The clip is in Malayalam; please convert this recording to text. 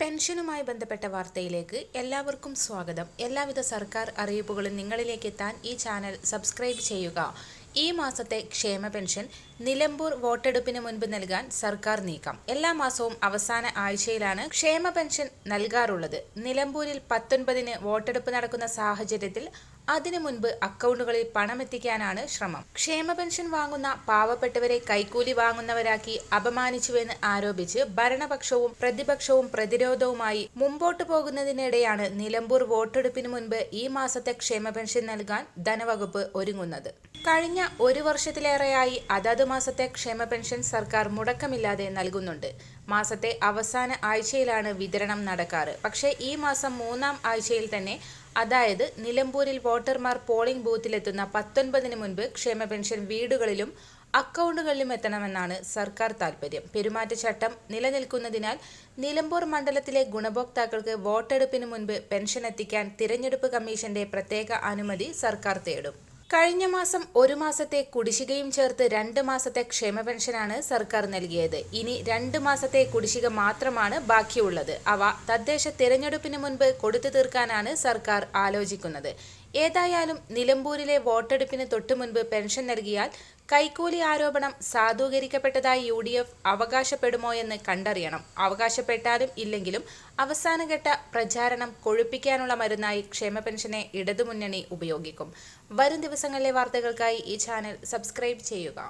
പെൻഷനുമായി ബന്ധപ്പെട്ട വാർത്തയിലേക്ക് എല്ലാവർക്കും സ്വാഗതം. എല്ലാവിധ സർക്കാർ അറിയിപ്പുകളും നിങ്ങളിലേക്ക് എത്താൻ ഈ ചാനൽ സബ്സ്ക്രൈബ് ചെയ്യുക. ഈ മാസത്തെ ക്ഷേമ പെൻഷൻ നിലമ്പൂർ വോട്ടെടുപ്പിന് മുൻപ് നൽകാൻ സർക്കാർ നീക്കം. എല്ലാ മാസവും അവസാന ആഴ്ചയിലാണ് ക്ഷേമ പെൻഷൻ നൽകാറുള്ളത്. നിലമ്പൂരിൽ പത്തൊൻപതിന് വോട്ടെടുപ്പ് നടക്കുന്ന സാഹചര്യത്തിൽ അതിനു മുൻപ് അക്കൗണ്ടുകളിൽ പണമെത്തിക്കാനാണ് ശ്രമം. ക്ഷേമ പെൻഷൻ വാങ്ങുന്ന പാവപ്പെട്ടവരെ കൈക്കൂലി വാങ്ങുന്നവരാക്കി അപമാനിച്ചുവെന്ന് ആരോപിച്ച് ഭരണപക്ഷവും പ്രതിപക്ഷവും പ്രതിരോധവുമായി മുമ്പോട്ടു പോകുന്നതിനിടെയാണ് നിലമ്പൂർ വോട്ടെടുപ്പിന് മുൻപ് ഈ മാസത്തെ ക്ഷേമ പെൻഷൻ നൽകാൻ ധനവകുപ്പ് ഒരുങ്ങുന്നത്. കഴിഞ്ഞ ഒരു വർഷത്തിലേറെയായി അതത് മാസത്തെ ക്ഷേമ പെൻഷൻ സർക്കാർ മുടക്കമില്ലാതെ നൽകുന്നുണ്ട്. മാസത്തെ അവസാന ആഴ്ചയിലാണ് വിതരണം നടക്കാറ്. പക്ഷേ ഈ മാസം മൂന്നാം ആഴ്ചയിൽ തന്നെ അതായത് നിലമ്പൂരിൽ വോട്ടർമാർ പോളിംഗ് ബൂത്തിലെത്തുന്ന പത്തൊൻപതിന് മുൻപ് ക്ഷേമ പെൻഷൻ വീടുകളിലും അക്കൗണ്ടുകളിലും എത്തണമെന്നാണ് സർക്കാർ താൽപര്യം. പെരുമാറ്റച്ചട്ടം നിലനിൽക്കുന്നതിനാൽ നിലമ്പൂർ മണ്ഡലത്തിലെ ഗുണഭോക്താക്കൾക്ക് വോട്ടെടുപ്പിന് മുൻപ് പെൻഷൻ എത്തിക്കാൻ തിരഞ്ഞെടുപ്പ് കമ്മീഷന്റെ പ്രത്യേക അനുമതി സർക്കാർ തേടും. കഴിഞ്ഞ മാസം ഒരു മാസത്തെ കുടിശ്ശികയും ചേർത്ത് രണ്ട് മാസത്തെ ക്ഷേമ പെൻഷനാണ് സർക്കാർ നൽകിയത്. ഇനി രണ്ട് മാസത്തെ കുടിശ്ശിക മാത്രമാണ് ബാക്കിയുള്ളത്. അവ തദ്ദേശ തിരഞ്ഞെടുപ്പിന് മുൻപ് കൊടുത്തു തീർക്കാനാണ് സർക്കാർ ആലോചിക്കുന്നത്. ഏതായാലും നിലമ്പൂരിലെ വോട്ടെടുപ്പിന് തൊട്ടുമുൻപ് പെൻഷൻ നൽകിയാൽ കൈക്കൂലി ആരോപണം സാധൂകരിക്കപ്പെട്ടതായി യു ഡി എഫ് അവകാശപ്പെടുമോ എന്ന് കണ്ടറിയണം. അവകാശപ്പെട്ടാലും ഇല്ലെങ്കിലും അവസാനഘട്ട പ്രചാരണം കൊഴുപ്പിക്കാനുള്ള മരുന്നായി ക്ഷേമ പെൻഷനെ ഇടതുമുന്നണി ഉപയോഗിക്കും. വരും ദിവസങ്ങളിലെ വാർത്തകൾക്കായി ഈ ചാനൽ സബ്സ്ക്രൈബ് ചെയ്യുക.